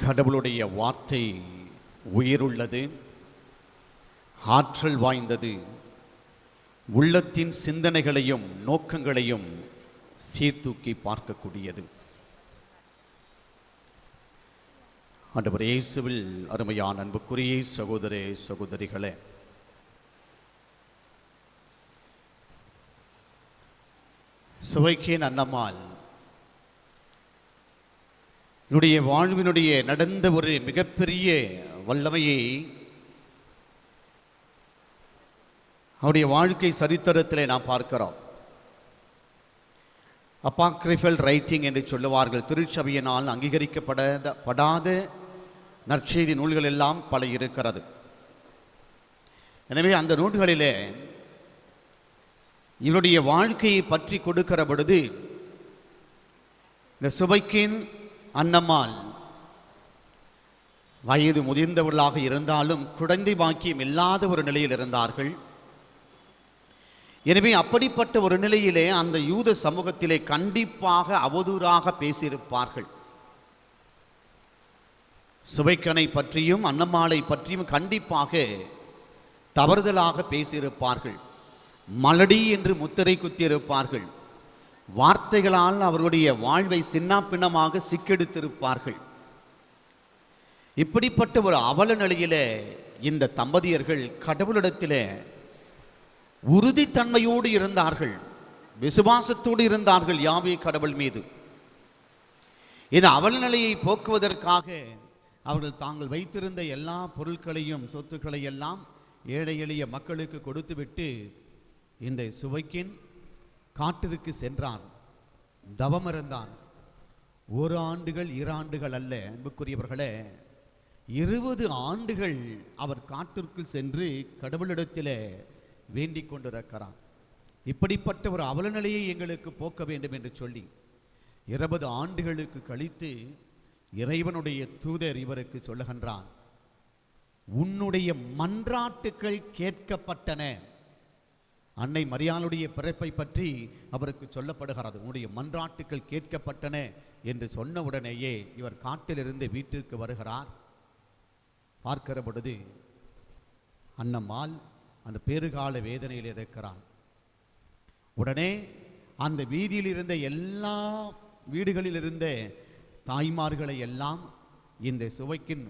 கடவுளுடைய வார்த்தை உயிருள்ளது ஆற்றல் வாய்ந்தது. உள்ளத்தின் சிந்தனைகளையும் நோக்கங்களையும் சீர்தூக்கி பார்க்கக்கூடியது. ஆண்டவர் இயேசுவில் அருமையான அன்புக்குரிய சகோதரே சகோதரிகளே சுவைக்கேன் அன்னம்மாள் என்னுடைய வாழ்வினுடைய நடந்த ஒரு மிகப்பெரிய வல்லமையை அவருடைய வாழ்க்கை சரித்திரத்தில் நாம் பார்க்கிறோம். அப்பாக்ரிஃபல் ரைட்டிங் என்று சொல்லுவார்கள். திருச்சபையினால் அங்கீகரிக்கப்படாத படாத நற்செய்தி நூல்கள் எல்லாம் பல இருக்கிறது. எனவே அந்த நூல்களிலே இவருடைய வாழ்க்கையை பற்றி கொடுக்கிற பொழுது இந்த சுபைக்கின் அன்னம்மாள். வயது முதிர்ந்தவர்களாக இருந்தாலும் குழந்தை பாக்கியம் இல்லாத ஒரு நிலையில் இருந்தார்கள். எனவே அப்படிப்பட்ட ஒரு நிலையிலே அந்த யூத சமூகத்திலே கண்டிப்பாக அவதூறாக பேசியிருப்பார்கள். சுவைக்கனை பற்றியும் அன்னம்மாளை பற்றியும் கண்டிப்பாக தவறுதலாக பேசியிருப்பார்கள். மலடி என்று முத்திரை குத்தியிருப்பார்கள். வார்த்தைகளால் அவருடைய வாழ்வை சின்னாப்பின்னமாக சிக்கெடுத்திருப்பார்கள். இப்படிப்பட்ட ஒரு அவல நிலையில இந்த தம்பதியர்கள் கடவுளிடத்திலே உறுதித்தன்மையோடு இருந்தார்கள். விசுவாசத்தோடு இருந்தார்கள் யாவே கடவுள் மீது. இந்த அவல நிலையை போக்குவதற்காக அவர்கள் தாங்கள் வைத்திருந்த எல்லா பொருட்களையும் சொத்துக்களை எல்லாம் ஏழை எளிய மக்களுக்கு கொடுத்துவிட்டு இந்த சுவைக்கின் காட்டிற்கு சென்றான். தவம் இருந்தான். ஒரு ஆண்டுகள் இரு ஆண்டுகள் அல்ல அன்புக்குரியவர்களே. இருபது ஆண்டுகள் அவர் காட்டிற்குள் சென்று கடவுளிடத்திலே வேண்டிக் கொண்டிருக்கிறான். இப்படிப்பட்ட ஒரு அவலநிலையை எங்களுக்கு போக்க வேண்டும் என்று சொல்லி இருபது ஆண்டுகளுக்கு கழித்து இறைவனுடைய தூதர் இவருக்கு சொல்லுகின்றான் உன்னுடைய மன்றாட்டுக்கள் கேட்கப்பட்டன. அன்னை மரியாளுடைய பிறப்பை பற்றி அவருக்கு சொல்லப்படுகிறது. உன்னுடைய மன்றாட்டுக்கள் கேட்கப்பட்டன என்று சொன்ன உடனேயே இவர் காட்டிலிருந்து வீட்டிற்கு வருகிறார். பார்க்கிற பொழுது அன்னம்மாள் அந்த பெருகால வேதனையில் இருக்கிறான் உடனே அந்த வீதியில் இருந்த எல்லா வீடுகளில் இருந்த தாய்மார்களை எல்லாம் இந்த சுவைக்கின்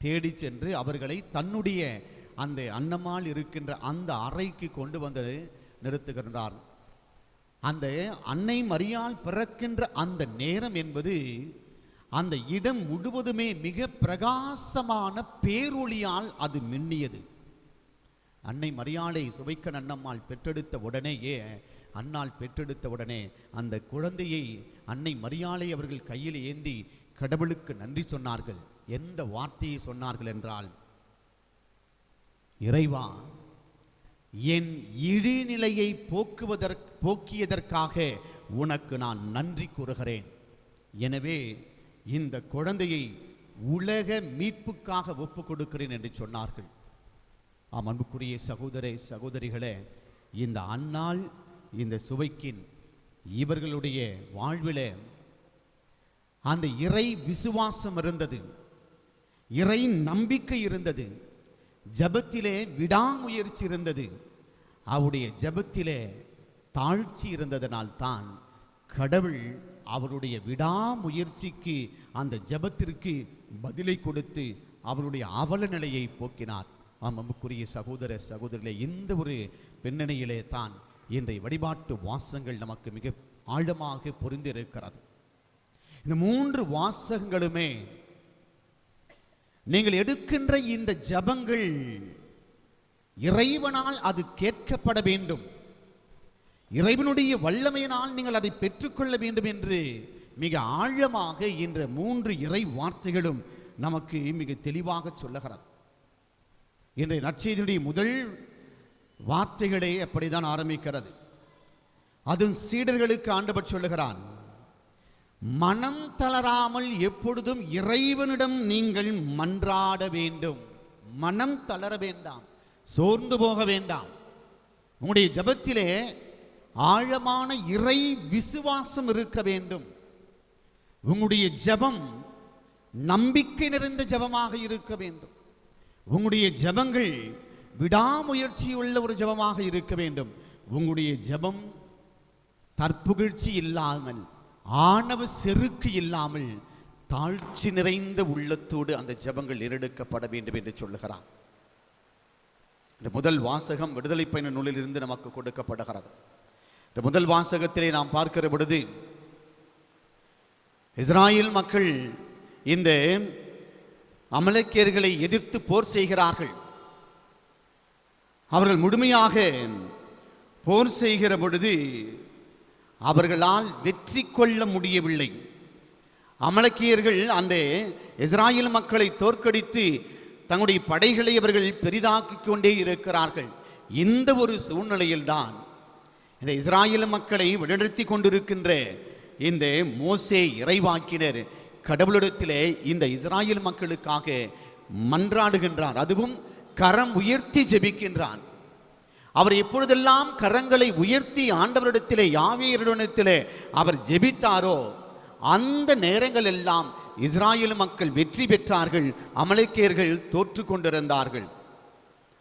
தேடி சென்று அவர்களை தன்னுடைய அந்த அன்னம்மாள் இருக்கின்ற அந்த அறைக்கு கொண்டு வந்து நிறுத்துகின்றார். அந்த அன்னை மரியாள் பிறக்கின்ற அந்த நேரம் என்பது அந்த இடம் முழுவதுமே மிக பிரகாசமான பேரொளியால் அது மின்னியது. அன்னை மரியாளை சுவைக்க அன்னம்மாள் பெற்றெடுத்த உடனேயே அன்னால் பெற்றெடுத்த உடனே அந்த குழந்தையை அன்னை மரியாளை அவர்கள் கையில் ஏந்தி கடவுளுக்கு நன்றி சொன்னார்கள். எந்த வார்த்தையை சொன்னார்கள் என்றால் இறைவா என் இழிநிலையை போக்குவதற்கு போக்கியதற்காக உனக்கு நான் நன்றி கூறுகிறேன். எனவே இந்த குழந்தையை உலக மீட்புக்காக ஒப்பு கொடுக்கிறேன் என்று சொன்னார்கள். ஆம் அன்புக்குரிய சகோதர சகோதரிகளே இந்த அன்னாள் இந்த சுவைக்கின் இவர்களுடைய வாழ்விலே அந்த இறை விசுவாசம் இருந்தது. இறை நம்பிக்கை இருந்தது. ஜபத்திலே விடாமுயற்சி இருந்தது. அவருடைய ஜபத்திலே தாழ்ச்சி இருந்ததனால் தான் கடவுள் அவருடைய விடாமுயற்சிக்கு அந்த ஜபத்திற்கு பதிலை கொடுத்து அவருடைய அவல நிலையை போக்கினார். ஆம் சகோதர சகோதரிகளே இந்த ஒரு பின்னணியிலே தான் இன்றைய வழிபாட்டு வாசங்கள் நமக்கு மிக ஆழமாக பொருந்திருக்கிறது இந்த மூன்று வாசகங்களுமே நீங்கள் எடுக்கின்ற இந்த ஜபங்கள் இறைவனால் அது கேட்கப்பட வேண்டும். இறைவனுடைய வல்லமையினால் நீங்கள் அதை பெற்றுக்கொள்ள வேண்டும் என்று மிக ஆழமாக என்ற மூன்று இறை வார்த்தைகளும் நமக்கு மிக தெளிவாக சொல்லுகிறார் இன்றைய நற்செய்தியுடைய முதல் வார்த்தைகளே அப்படிதான் ஆரம்பிக்கிறது. அதுவும் சீடர்களுக்கு ஆண்டவர் சொல்லுகிறான். மனம் தளராமல் எப்பொழுதும் இறைவனிடம் நீங்கள் மன்றாட வேண்டும். மனம் தளர வேண்டாம். சோர்ந்து போக வேண்டாம். உங்களுடைய ஜபத்திலே ஆழமான இறை விசுவாசம் இருக்க வேண்டும். உங்களுடைய ஜெபம் நம்பிக்கை நிறைந்த ஜெபமாக இருக்க வேண்டும். உங்களுடைய ஜபங்கள் விடாமுயற்சி உள்ள ஒரு ஜெபமாக இருக்க வேண்டும். உங்களுடைய ஜெபம் தற்புகழ்ச்சி இல்லாமல் ஆணவ செருக்கு இல்லாமல் தாழ்ச்சி நிறைந்த உள்ளத்தோடு அந்த ஜெபங்கள் ஏறெடுக்கப்பட வேண்டும் என்று சொல்லுகிறான். இந்த முதல் வாசகம் விடுதலை பயண நூலிலிருந்து நமக்கு கொடுக்கப்படுகிறது. இந்த முதல் வாசகத்திலே நாம் பார்க்கிற பொழுது இஸ்ராயல் மக்கள் இந்த அமலக்கியர்களை எதிர்த்து போர் செய்கிறார்கள். அவர்கள் முழுமையாக போர் செய்கிற பொழுது அவர்களால் வெற்றி கொள்ள முடியவில்லை. அமலக்கியர்கள் அந்த இஸ்ராயல் மக்களை தோற்கடித்து தங்களுடைய படைகளை அவர்கள் பெரிதாக்கிக் கொண்டே இருக்கிறார்கள். இந்த ஒரு சூழ்நிலையில்தான் இந்த இஸ்ராயல் மக்களை வழிநடத்தி கொண்டிருக்கின்ற இந்த மோசே இறைவாக்கினர் கடவுளிடத்திலே இந்த இஸ்ராயேல் மக்களுக்காக மன்றாடுகின்றார். அதுவும் கரம் உயர்த்தி ஜெபிக்கின்றான். அவர் எப்பொழுதெல்லாம் கரங்களை உயர்த்தி ஆண்டவரிடத்திலே யாவியரிடத்திலே அவர் ஜெபித்தாரோ அந்த நேரங்கள் எல்லாம் இஸ்ராயல் மக்கள் வெற்றி பெற்றார்கள் அமலேக்கியர்கள் தோற்று கொண்டிருந்தார்கள்.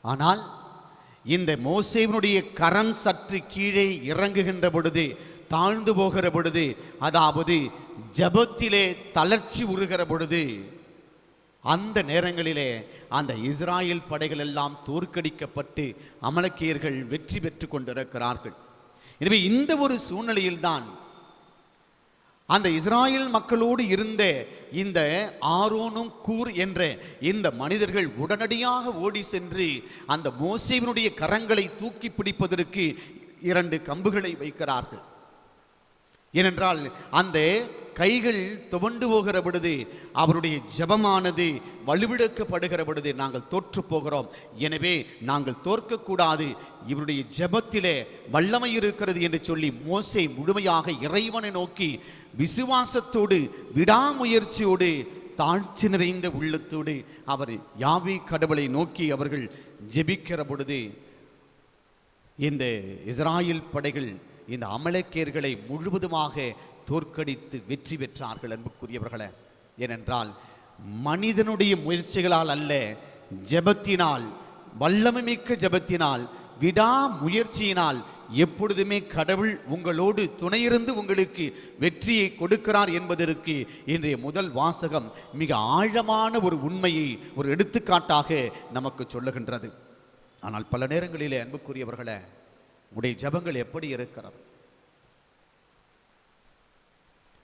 ஆனால் இந்த மோசேவனுடைய கரம் சற்று கீழே இறங்குகின்ற பொழுது தாழ்ந்து போகிற பொழுது அதாவது ஜெபத்திலே தளர்ச்சி உருகிற பொழுது அந்த நேரங்களிலே அந்த இஸ்ராயல் படைகள் எல்லாம் தோற்கடிக்கப்பட்டு அமலக்கியர்கள் வெற்றி பெற்று கொண்டிருக்கிறார்கள். எனவே இந்த ஒரு சூழ்நிலையில்தான் அந்த இஸ்ராயல் மக்களோடு இருந்த இந்த ஆரோனும் கூர் என்ற இந்த மனிதர்கள் உடனடியாக ஓடி சென்று அந்த மோசேவினுடைய கரங்களை தூக்கி பிடிப்பதற்கு இரண்டு கம்புகளை வைக்கிறார்கள். ஏனென்றால் அந்த கைகள் துவண்டு போகிற பொழுது அவருடைய ஜெபமானது வலுவிழக்கப்படுகிற பொழுது நாங்கள் தோற்று போகிறோம். எனவே நாங்கள் தோற்கக்கூடாது. இவருடைய ஜெபத்திலே வல்லமை இருக்கிறது என்று சொல்லி மோசை முழுமையாக இறைவனை நோக்கி விசுவாசத்தோடு விடாமுயற்சியோடு தாழ்ச்சி நிறைந்த உள்ளத்தோடு அவர் யாவி கடவுளை நோக்கி அவர்கள் ஜெபிக்கிற பொழுது இந்த இஸ்ராயல் படைகள் இந்த அமலக்கேர்களை முழுவதுமாக தோற்கடித்து வெற்றி பெற்றார்கள் அன்புக்குரியவர்களே. ஏனென்றால் மனிதனுடைய முயற்சிகளால் அல்ல ஜெபத்தினால் வல்லமை மிக்க ஜெபத்தினால் விடா முயற்சியினால் எப்பொழுதுமே கடவுள் உங்களோடு துணையிருந்து உங்களுக்கு வெற்றியை கொடுக்கிறார் என்பதற்கு இன்றைய முதல் வாசகம் மிக ஆழமான ஒரு உண்மையை ஒரு எடுத்துக்காட்டாக நமக்கு சொல்லுகின்றது. ஆனால் பல நேரங்களிலே அன்புக்குரியவர்களே உடைய ஜெபங்கள் எப்படி இருக்கிறது?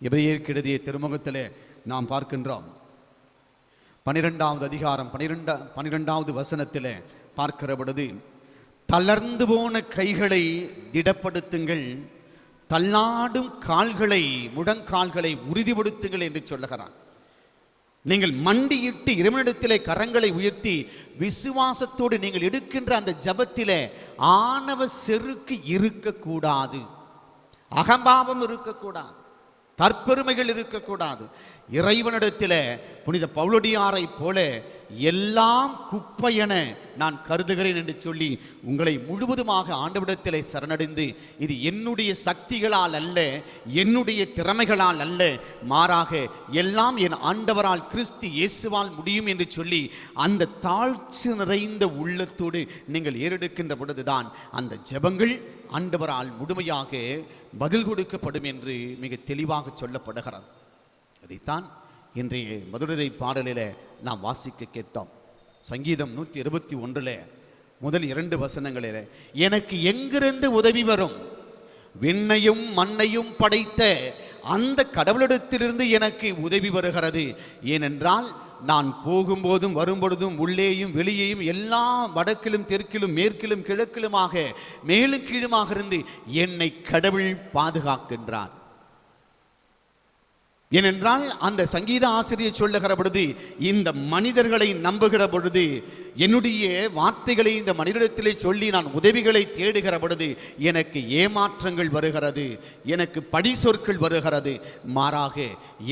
எபிரேயருக்கு கெடுதிய திருமுகத்திலே நாம் பார்க்கின்றோம். பனிரெண்டாவது அதிகாரம் பனிரெண்டா பனிரெண்டாவது வசனத்திலே பார்க்கிற பொழுது தளர்ந்து போன கைகளை திடப்படுத்துங்கள் தள்ளாடும் கால்களை முடங்கால்களை உறுதிப்படுத்துங்கள் என்று சொல்லுகிறான். நீங்கள் மண்டியிட்டு இறைவனிடத்திலே கரங்களை உயர்த்தி விசுவாசத்தோடு நீங்கள் எடுக்கின்ற அந்த ஜபத்திலே ஆணவ செருக்கு இருக்கக்கூடாது. அகம்பாவம் இருக்கக்கூடாது. தற்பெருமைகள் இருக்கக்கூடாது. இறைவனிடத்தில் புனித பவுலடியாரை போல எல்லாம் குப்பையென நான் கருதுகிறேன் என்று சொல்லி உங்களை முழுவதுமாக ஆண்டவிடத்திலே சரணடைந்து இது என்னுடைய சக்திகளால் அல்ல என்னுடைய திறமைகளால் அல்ல மாறாக எல்லாம் என் ஆண்டவரால் கிறிஸ்து இயேசுவால் முடியும் என்று சொல்லி அந்த தாழ்ச்சி நிறைந்த உள்ளத்தோடு நீங்கள் ஏறெடுக்கின்ற பொழுதுதான் அந்த ஜெபங்கள் ஆண்டவரால் முழுமையாக பதில் கொடுக்கப்படும் என்று மிக தெளிவாக சொல்லப்படுகிறது. அதைத்தான் இன்றைய மதுரை பாடலில் நாம் வாசிக்க கேட்டோம். சங்கீதம் நூற்றி இருபத்தி ஒன்றில் முதல் இரண்டு வசனங்களில் எனக்கு எங்கிருந்து உதவி வரும்? விண்ணையும் மண்ணையும் படைத்த அந்த கடவுளிடத்திலிருந்து எனக்கு உதவி வருகிறது. ஏனென்றால் நான் போகும்போதும் வரும்பொழுதும் உள்ளேயும் வெளியேயும் எல்லா வடக்கிலும் தெற்கிலும் மேற்கிலும் கிழக்கிலுமாக மேலும் கீழுமாக இருந்து என்னை கடவுள் பாதுகாக்கின்றார். ஏனென்றால் அந்த சங்கீத ஆசிரியர் சொல்லுகிற பொழுது இந்த மனிதர்களை நம்புகிற பொழுது என்னுடைய வார்த்தைகளை இந்த மனிதத்திலே சொல்லி நான் உதவிகளை தேடுகிற பொழுது எனக்கு ஏமாற்றங்கள் வருகிறது எனக்கு படி சொற்கள் வருகிறது. மாறாக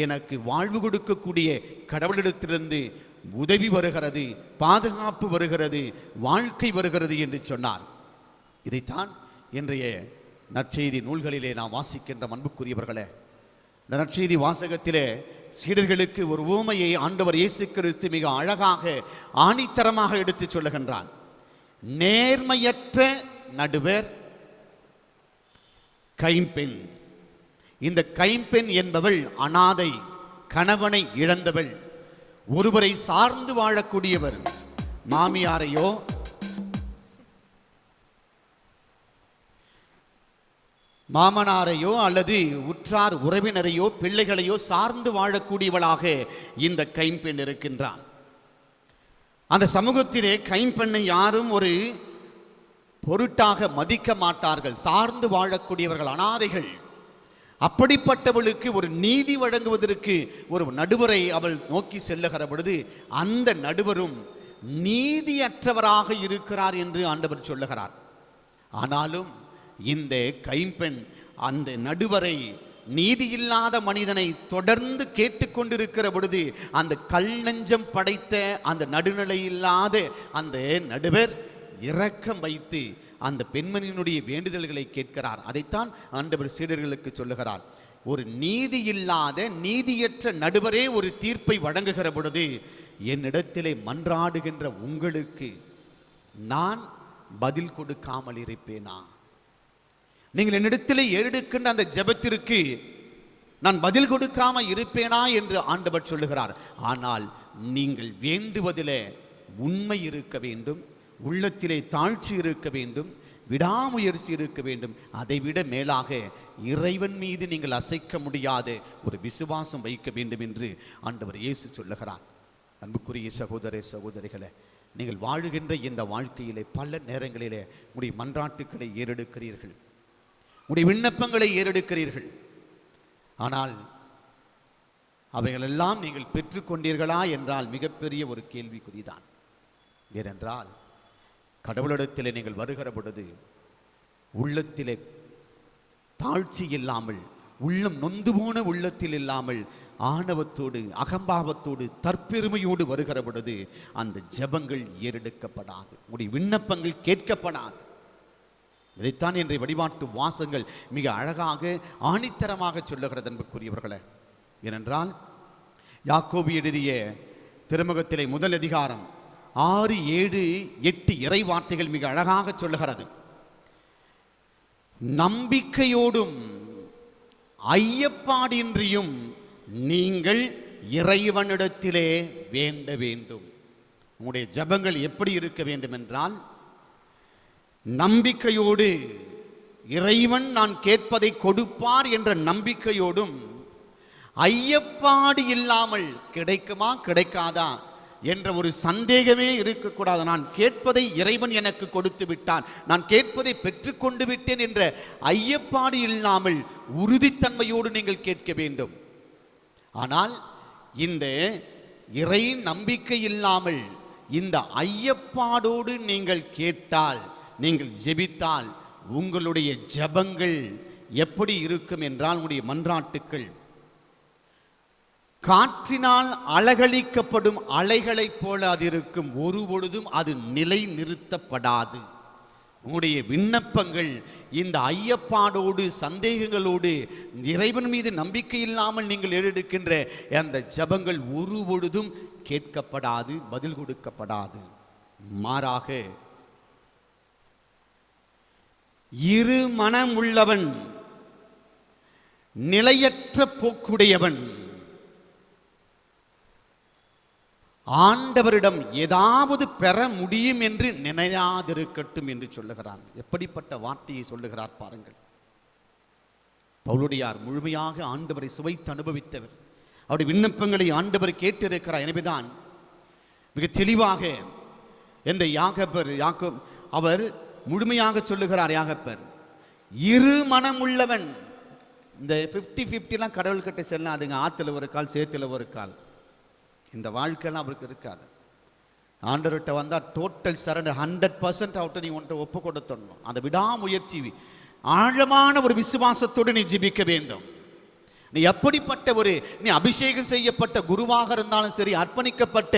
எனக்கு வாழ்வு கொடுக்கக்கூடிய கடவுளிடத்திலிருந்து உதவி வருகிறது பாதுகாப்பு வருகிறது வாழ்க்கை வருகிறது என்று சொன்னார். இதைத்தான் இன்றைய நற்செய்தி நூல்களிலே நாம் வாசிக்கின்ற அன்புக்குரியவர்களே இந்த நற்செய்தி வாசகத்திலே சீடர்களுக்கு ஒரு ஊமையை ஆண்டவர் இயேசு கிறிஸ்து மிக அழகாக ஆணித்தரமாக எடுத்துச் சொல்லுகின்றான். நேர்மையற்ற நடுவர் கைம்பெண். இந்த கைம்பெண் என்பவள் அனாதை கணவனை இழந்தவள். ஒருவரை சார்ந்து வாழக்கூடியவர் மாமியாரையோ மாமனாரையோ அல்லது உற்றார் உறவினரையோ பிள்ளைகளையோ சார்ந்து வாழக்கூடியவளாக இந்த கைம்பெண் இருக்கின்றான். அந்த சமூகத்திலே கைம்பெண்ணை யாரும் ஒரு பொருட்டாக மதிக்க மாட்டார்கள். சார்ந்து வாழக்கூடியவர்கள் அனாதைகள். அப்படிப்பட்டவளுக்கு ஒரு நீதி வழங்குவதற்கு ஒரு நடுவரை அவள் நோக்கி செல்லுகிற பொழுது அந்த நடுவரும் நீதியற்றவராக இருக்கிறார் என்று ஆண்டவர் சொல்லுகிறார். ஆனாலும் இந்த கைம்பெண் அந்த நடுவரை நீதியில்லாத மனிதனை தொடர்ந்து கேட்டுக்கொண்டிருக்கிற பொழுது அந்த கல் நெஞ்சம் படைத்த அந்த நடுநிலை இல்லாத அந்த நடுவர் இரக்கம் வைத்து அந்த பெண்மணியினுடைய வேண்டுதல்களை கேட்கிறார். அதைத்தான் ஆண்டவர் சீடர்களுக்கு சொல்லுகிறார். ஒரு நீதி இல்லாத நீதியற்ற நடுவரே ஒரு தீர்ப்பை வழங்குகிற பொழுது என்னிடத்திலே மன்றாடுகின்ற உங்களுக்கு நான் பதில் கொடுக்காமல் இருப்பேனா? நீங்கள் என்னிடத்திலே ஏறெடுக்கின்ற அந்த ஜெபத்திற்கு நான் பதில் கொடுக்காம இருப்பேனா என்று ஆண்டவர் சொல்லுகிறார். ஆனால் நீங்கள் வேண்டுவதிலே உண்மை இருக்க வேண்டும் உள்ளத்திலே தாழ்ச்சி இருக்க வேண்டும் விடாமுயற்சி இருக்க வேண்டும். அதைவிட மேலாக இறைவன் மீது நீங்கள் அசைக்க முடியாத ஒரு விசுவாசம் வைக்க வேண்டும் என்று ஆண்டவர் இயேசு சொல்லுகிறார். அன்புக்குரிய சகோதர சகோதரிகளே நீங்கள் வாழுகின்ற இந்த வாழ்க்கையிலே பல நேரங்களிலே உடைய மன்றாட்டுக்களை ஏறெடுக்கிறீர்கள். உடைய விண்ணப்பங்களை ஏறெடுக்கிறீர்கள். ஆனால் அவைகளெல்லாம் நீங்கள் பெற்றுக்கொண்டீர்களா என்றால் மிகப்பெரிய ஒரு கேள்விக்குறிதான். ஏனென்றால் கடவுளிடத்திலே நீங்கள் வருகிற பொழுது உள்ளத்திலே தாழ்ச்சி இல்லாமல் உள்ளம் நொந்து போன உள்ளத்தில் இல்லாமல் ஆணவத்தோடு அகம்பாவத்தோடு தற்பெருமையோடு வருகிற பொழுது அந்த ஜெபங்கள் ஏறெடுக்கப்படாது. உடைய விண்ணப்பங்கள் கேட்கப்படாது. இதைத்தான் இன்றைய வழிபாட்டு வாசங்கள் மிக அழகாக ஆணித்தரமாக சொல்லுகிறது அன்புக்குரியவர்களே. ஏனென்றால் யாக்கோபி எழுதிய திருமுகத்திலே முதல் அதிகாரம் ஆறு ஏழு எட்டு இறை வார்த்தைகள் மிக அழகாக சொல்லுகிறது. நம்பிக்கையோடும் ஐயப்பாடின்றியும் நீங்கள் இறைவனிடத்திலே வேண்ட வேண்டும். உங்களுடைய ஜெபங்கள் எப்படி இருக்க வேண்டும் என்றால் நம்பிக்கையோடு இறைவன் நான் கேட்பதை கொடுப்பார் என்ற நம்பிக்கையோடும் ஐயப்பாடு இல்லாமல் கிடைக்குமா கிடைக்காதா என்ற ஒரு சந்தேகமே இருக்கக்கூடாது. நான் கேட்பதை இறைவன் எனக்கு கொடுத்து விட்டான். நான் கேட்பதை பெற்றுக்கொண்டு விட்டேன் என்ற ஐயப்பாடு இல்லாமல் உறுதித்தன்மையோடு நீங்கள் கேட்க வேண்டும். ஆனால் இந்த இறை நம்பிக்கை இல்லாமல் இந்த ஐயப்பாடோடு நீங்கள் கேட்டால் நீங்கள் ஜெபித்தால் உங்களுடைய ஜெபங்கள் எப்படி இருக்கும் என்றால் உங்களுடைய மன்றாட்டுக்கள். காற்றினால் அழகழிக்கப்படும் அலைகளைப் போல அது இருக்கும். ஒரு பொழுதும் அது நிலை நிறுத்தப்படாது உங்களுடைய விண்ணப்பங்கள் இந்த ஐயப்பாடோடு சந்தேகங்களோடு இறைவன் மீது நம்பிக்கை இல்லாமல் நீங்கள் ஏறெடுக்கின்ற அந்த ஜபங்கள் ஒரு பொழுதும் கேட்கப்படாது பதில் கொடுக்கப்படாது. மாறாக இரு மனம் உள்ளவன் நிலையற்ற போக்குடையவன். ஆண்டவரிடம் ஏதாவது பெற முடியும் என்று நினையாதிருக்கட்டும் என்று சொல்லுகிறான். எப்படிப்பட்ட வார்த்தையை சொல்லுகிறார் பாருங்கள். பவுலுடையார் முழுமையாக ஆண்டவரை சுவைத்து அனுபவித்தவர். அவருடைய விண்ணப்பங்களை ஆண்டவர் கேட்டிருக்கிறார். எனவேதான் மிக தெளிவாக எந்த யாகபர் யாக்கோ அவர் முழுமையாக சொல்லுகிறார் யாகப்பர். இரு மனமுள்ளவன். இந்த ஃபிஃப்டி ஃபிஃப்டிலாம் கடவுள் கடவுள்கிட்ட செல்லாதுங்க ஆற்றுல ஒரு கால் சேத்துல ஒரு கால். இந்த வாழ்க்கையெல்லாம் அவருக்கு இருக்காது. ஆண்டவர்கிட்ட வந்தால் டோட்டல் சரண்டர் ஹண்ட்ரட் பர்சன்ட் அவர்கிட்ட நீ ஒன்றை ஒப்பு கொடுத்துடணும். அந்த விடாமுயற்சி ஆழமான ஒரு விசுவாசத்தோடு நீ ஜிபிக்க வேண்டும். நீ எப்படிப்பட்ட ஒரு நீ அபிஷேகம் செய்யப்பட்ட குருவாக இருந்தாலும் சரி அர்ப்பணிக்கப்பட்ட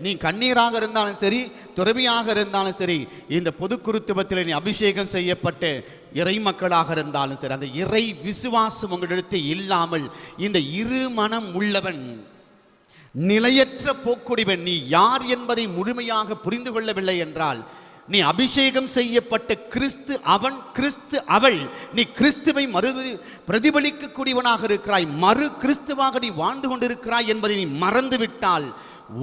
நீ கண்ணீராக இருந்தாலும் சரி துறவியாக இருந்தாலும் சரி இந்த பொது குருத்துவத்தில் நீ அபிஷேகம் செய்யப்பட்ட இறை மக்களாக இருந்தாலும் சரி அந்த இறை விசுவாசம் உங்களிடத்தை இல்லாமல் இந்த இரு மனம் உள்ளவன் நிலையற்ற போக்குடிவன் நீ யார் என்பதை முழுமையாக புரிந்து கொள்ளவில்லை என்றால் நீ அபிஷேகம் செய்யப்பட்ட கிறிஸ்து அவன் கிறிஸ்து அவள். நீ கிறிஸ்துவை மறு பிரதிபலிக்கக்கூடியவனாக இருக்கிறாய். மறு கிறிஸ்துவாக நீ வாழ்ந்து கொண்டிருக்கிறாய் என்பதை நீ மறந்துவிட்டால்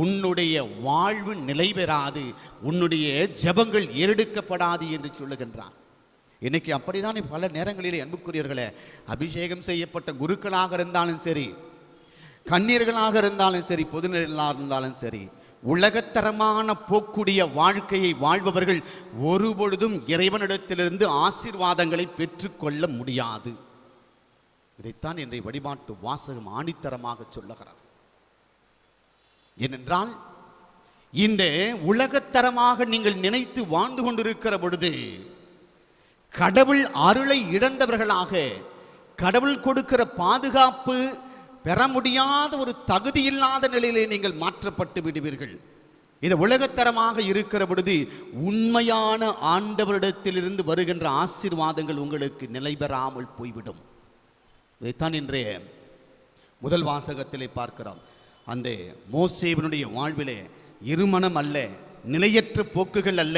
உன்னுடைய வாழ்வு நிலை பெறாது. உன்னுடைய ஜெபங்கள் ஏறெடுக்கப்படாது என்று சொல்லுகின்றான். இன்னைக்கு அப்படிதான் பல நேரங்களிலே அன்புக்குரியவர்களே அபிஷேகம் செய்யப்பட்ட குருக்களாக இருந்தாலும் சரி கண்ணீர்களாக இருந்தாலும் சரி பொதுநிலைகளாக இருந்தாலும் சரி உலகத்தரமான போக்குடைய வாழ்க்கையை வாழ்பவர்கள் ஒருபொழுதும் இறைவனிடத்திலிருந்து ஆசீர்வாதங்களை பெற்றுக்கொள்ள முடியாது. இதைத்தான் இன்றைய வழிபாட்டு வாசகம் ஆணித்தரமாக சொல்லுகிறது. ஏனென்றால் இந்த உலகத்தரமாக நீங்கள் நினைத்து வாழ்ந்து கொண்டிருக்கிற பொழுது கடவுள் அருளை இழந்தவர்களாக கடவுள் கொடுக்கிற பாதுகாப்பு பெற முடியாத ஒரு தகுதி இல்லாத நிலையிலே நீங்கள் மாற்றப்பட்டு விடுவீர்கள். இது உலகத்தரமாக இருக்கிற பொழுது உண்மையான ஆண்டவரிடத்திலிருந்து வருகின்ற ஆசீர்வாதங்கள் உங்களுக்கு நிலை பெறாமல் போய்விடும். இதைத்தான் இன்றைய முதல் வாசகத்திலே பார்க்கிறோம். அந்த மோசேவனுடைய வாழ்விலே இருமணம் அல்ல நிலையற்ற போக்குகள் அல்ல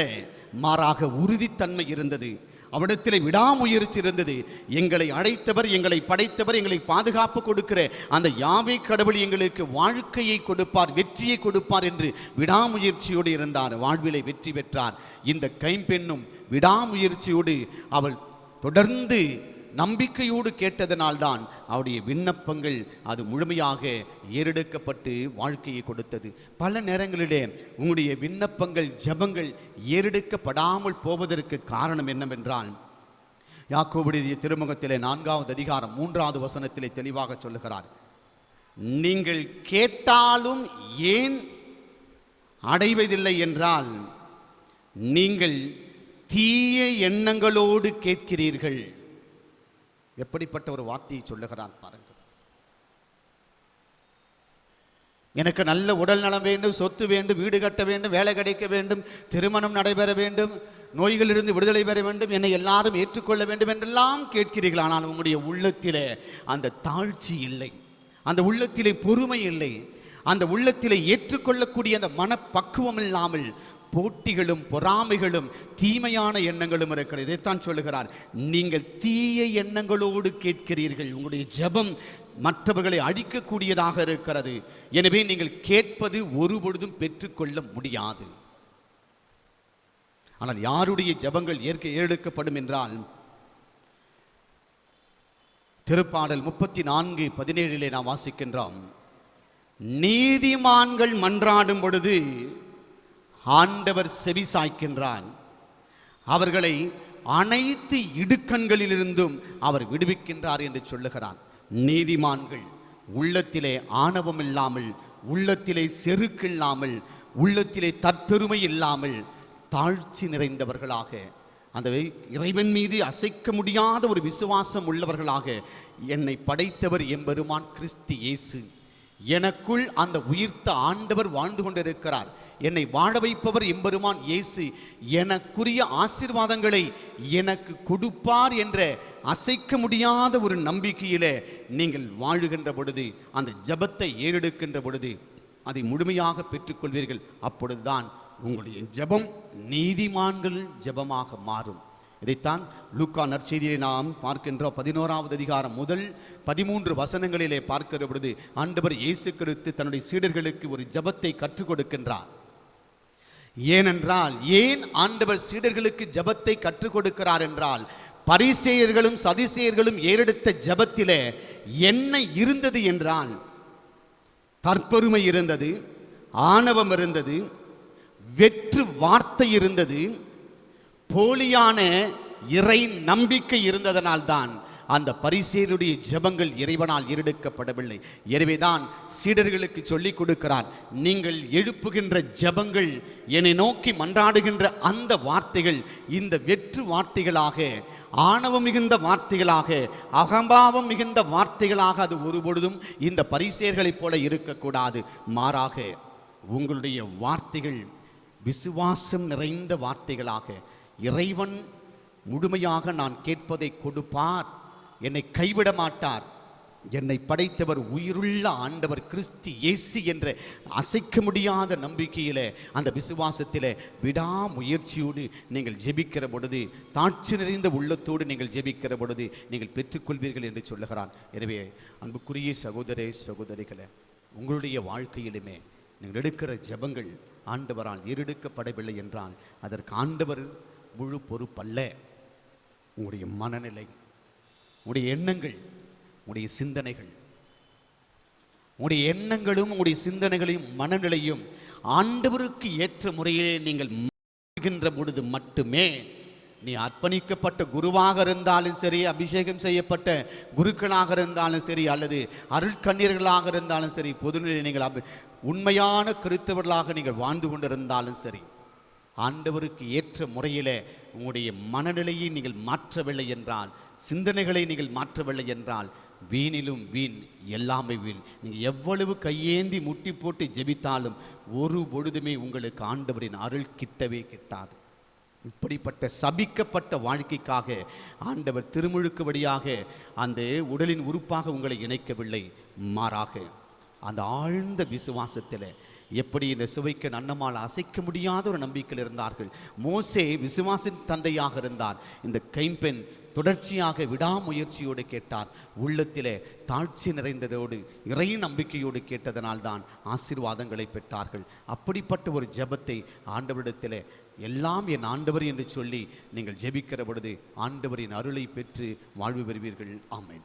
மாறாக உறுதித்தன்மை இருந்தது. அவரிடத்தில் விடாமுயற்சி இருந்தது. எங்களை அழைத்தவர் எங்களை படைத்தவர் எங்களை பாதுகாப்பு கொடுக்கிற அந்த யாவை கடவுள் எங்களுக்கு வாழ்க்கையை கொடுப்பார் வெற்றியை கொடுப்பார் என்று விடாமுயற்சியோடு இருந்தார். வாழ்விலை வெற்றி பெற்றார். இந்த கைம்பெண்ணும் விடாமுயற்சியோடு அவள் தொடர்ந்து நம்பிக்கையோடு கேட்டதனால்தான் அவருடைய விண்ணப்பங்கள் அது முழுமையாக ஏறெடுக்கப்பட்டு வாழ்க்கையை கொடுத்தது. பல நேரங்களிலே உங்களுடைய விண்ணப்பங்கள் ஜெபங்கள் ஏறெடுக்கப்படாமல் போவதற்கு காரணம் என்னவென்றால் யாக்கோபுடைய திருமுகத்திலே நான்காவது அதிகாரம் மூன்றாவது வசனத்திலே தெளிவாக சொல்லுகிறார். நீங்கள் கேட்டாலும் ஏன் அடைவதில்லை என்றால் நீங்கள் தீய எண்ணங்களோடு கேட்கிறீர்கள். எப்படிப்பட்ட ஒரு வார்த்தையை சொல்லுகிறான் பாருங்கள். எனக்கு நல்ல உடல் நலம் வேண்டும் சொத்து வேண்டும் வீடு கட்ட வேண்டும் வேலை கிடைக்க வேண்டும் திருமணம் நடைபெற வேண்டும் நோய்களிலிருந்து விடுதலை பெற வேண்டும் என்னை எல்லாரும் ஏற்றுக்கொள்ள வேண்டும் என்றெல்லாம் கேட்கிறீர்கள். ஆனால் உங்களுடைய உள்ளத்திலே அந்த தாழ்ச்சி இல்லை. அந்த உள்ளத்திலே பொறுமை இல்லை. அந்த உள்ளத்திலே ஏற்றுக்கொள்ளக்கூடிய அந்த மனப்பக்குவம் இல்லாமல் போட்டிகளும் பொறாமைகளும் தீமையான எண்ணங்களும் இருக்கிறது. இதைத்தான் சொல்லுகிறார். நீங்கள் தீய எண்ணங்களோடு கேட்கிறீர்கள். உங்களுடைய ஜெபம் மற்றவர்களை அழிக்கக்கூடியதாக இருக்கிறது. எனவே நீங்கள் கேட்பது ஒருபொழுதும் பெற்றுக்கொள்ள முடியாது. ஆனால் யாருடைய ஜெபங்கள் ஏற்க ஏறெடுக்கப்படும் என்றால் திருப்பாடல் முப்பத்தி நான்கு பதினேழிலே நாம் வாசிக்கின்றோம். நீதிமான்கள் மன்றாடும் பொழுது ஆண்டவர் செவி சாய்க்கின்றான் அவர்களை அனைத்து இடுக்கண்களிலிருந்தும் அவர் விடுவிக்கின்றார் என்று சொல்லுகிறான். நீதிமான்கள் உள்ளத்திலே ஆணவம் இல்லாமல் உள்ளத்திலே செருக்கில்லாமல் உள்ளத்திலே தற்பெருமை இல்லாமல் தாழ்ச்சி நிறைந்தவர்களாக அந்த இறைவன் மீது அசைக்க முடியாத ஒரு விசுவாசம் உள்ளவர்களாக என்னை படைத்தவர் எம்பெருமான் கிறிஸ்து இயேசு. எனக்குள் அந்த உயிர்த்த ஆண்டவர் வாழ்ந்து கொண்டிருக்கிறார். என்னை வாழ வைப்பவர் எம்பெருமான் இயேசு. எனக்குரிய ஆசீர்வாதங்களை எனக்கு கொடுப்பார் என்ற அசைக்க முடியாத ஒரு நம்பிக்கையிலே நீங்கள் வாழுகின்ற பொழுது அந்த ஜெபத்தை ஏறெடுக்கின்ற பொழுது அதை முழுமையாக பெற்றுக்கொள்வீர்கள். அப்பொழுதுதான் உங்களுடைய ஜெபம் நீதிமான்கள் ஜெபமாக மாறும். இதைத்தான் லூக்கா நற்செய்தியை நாம் பார்க்கின்றோம். பதினோராவது அதிகாரம் முதல் பதிமூன்று வசனங்களிலே பார்க்கிற பொழுது ஆண்டவர் இயேசு கிறிஸ்து தன்னுடைய சீடர்களுக்கு ஒரு ஜெபத்தை கற்றுக் கொடுக்கின்றார். ஏனென்றால் ஏன் ஆண்டவர் சீடர்களுக்கு ஜெபத்தை கற்றுக் கொடுக்கிறார் என்றால் பரிசேயர்களும் சதிசேயர்களும் ஏறெடுத்த ஜெபத்திலே என்ன இருந்தது என்றால் தற்பொருமை இருந்தது ஆணவம் இருந்தது வெற்று வார்த்தை இருந்தது போலியான இறை நம்பிக்கை இருந்ததனால்தான் அந்த பரிசேருடைய ஜெபங்கள் இறைவனால் ஏறெடுக்கப்படவில்லை எனவேதான் சீடர்களுக்கு சொல்லிக் கொடுக்கிறார் நீங்கள் எழுப்புகின்ற ஜெபங்கள் என்னை நோக்கி மன்றாடுகின்ற அந்த வார்த்தைகள் இந்த வெற்று வார்த்தைகளாக ஆணவம் மிகுந்த வார்த்தைகளாக அகம்பாவம் மிகுந்த வார்த்தைகளாக அது ஒருபொழுதும் இந்த பரிசேர்களைப் போல இருக்கக்கூடாது. மாறாக உங்களுடைய வார்த்தைகள் விசுவாசம் நிறைந்த வார்த்தைகளாக இறைவன் முழுமையாக நான் கேட்பதை கொடுப்பார். என்னை கைவிட மாட்டார். என்னை படைத்தவர் உயிருள்ள ஆண்டவர் கிறிஸ்து இயேசு என்ற அசைக்க முடியாத நம்பிக்கையில் அந்த விசுவாசத்தில விடாமுயற்சியோடு நீங்கள் ஜெபிக்கிற பொழுது தாட்சி நிறைந்த உள்ளத்தோடு நீங்கள் ஜெபிக்கிற பொழுது நீங்கள் பெற்றுக்கொள்வீர்கள் என்று சொல்லுகிறான். எனவே அன்புக்குரிய சகோதரே சகோதரிகளை உங்களுடைய வாழ்க்கையிலுமே நீங்கள் எடுக்கிற ஜெபங்கள் ஆண்டவரால் ஏறெடுக்கப்படவில்லை என்றால் அதற்கு ஆண்டவர் முழு பொறுப்பல்ல. உங்களுடைய மனநிலை உடைய எண்ணங்கள் உடைய சிந்தனைகள். உடைய எண்ணங்களும் உடைய சிந்தனைகளையும் மனநிலையும் ஆண்டவருக்கு ஏற்ற முறையிலே நீங்கள் மாறுகின்ற பொழுது மட்டுமே நீ அர்ப்பணிக்கப்பட்ட குருவாக இருந்தாலும் சரி அபிஷேகம் செய்யப்பட்ட குருக்களாக இருந்தாலும் சரி அல்லது அருட்கண்ணீர்களாக இருந்தாலும் சரி பொதுநிலை நீங்கள் உண்மையான கிறித்தவர்களாக நீங்கள் வாழ்ந்து கொண்டிருந்தாலும் சரி ஆண்டவருக்கு ஏற்ற முறையில் உங்களுடைய மனநிலையை நீங்கள் மாற்றவில்லை என்றால் சிந்தனைகளை நீங்கள் மாற்றவில்லை என்றால் வீணிலும் வீண் எல்லாமே வீண். நீங்கள் எவ்வளவு கையேந்தி முட்டி போட்டு ஜெபித்தாலும் ஒரு பொழுதுமே உங்களுக்கு ஆண்டவரின் அருள் கிட்டவே கிட்டாது. இப்படிப்பட்ட சபிக்கப்பட்ட வாழ்க்கைக்காக ஆண்டவர் திருமுழுக்கு வழியாக அந்த உடலின் உறுப்பாக உங்களை இணைக்கவில்லை. மாறாக அந்த ஆழ்ந்த விசுவாசத்தில் எப்படி இந்த சுவைக்கு நன்னமால் அசைக்க முடியாத ஒரு நம்பிக்கையில் இருந்தார்கள். மோசே விசுவாசின் தந்தையாக இருந்தார். இந்த கைம்பெண் தொடர்ச்சியாக விடாமுயற்சியோடு கேட்டார் உள்ளத்திலே தாழ்ச்சி நிறைந்ததோடு இறை நம்பிக்கையோடு கேட்டதனால்தான் ஆசீர்வாதங்களை பெற்றார்கள். அப்படிப்பட்ட ஒரு ஜெபத்தை ஆண்டவரிடத்திலே எல்லாம் என் ஆண்டவர் என்று சொல்லி நீங்கள் ஜெபிக்கிற பொழுது ஆண்டவரின் அருளை பெற்று வாழ்வு பெறுவீர்கள். ஆமேன்.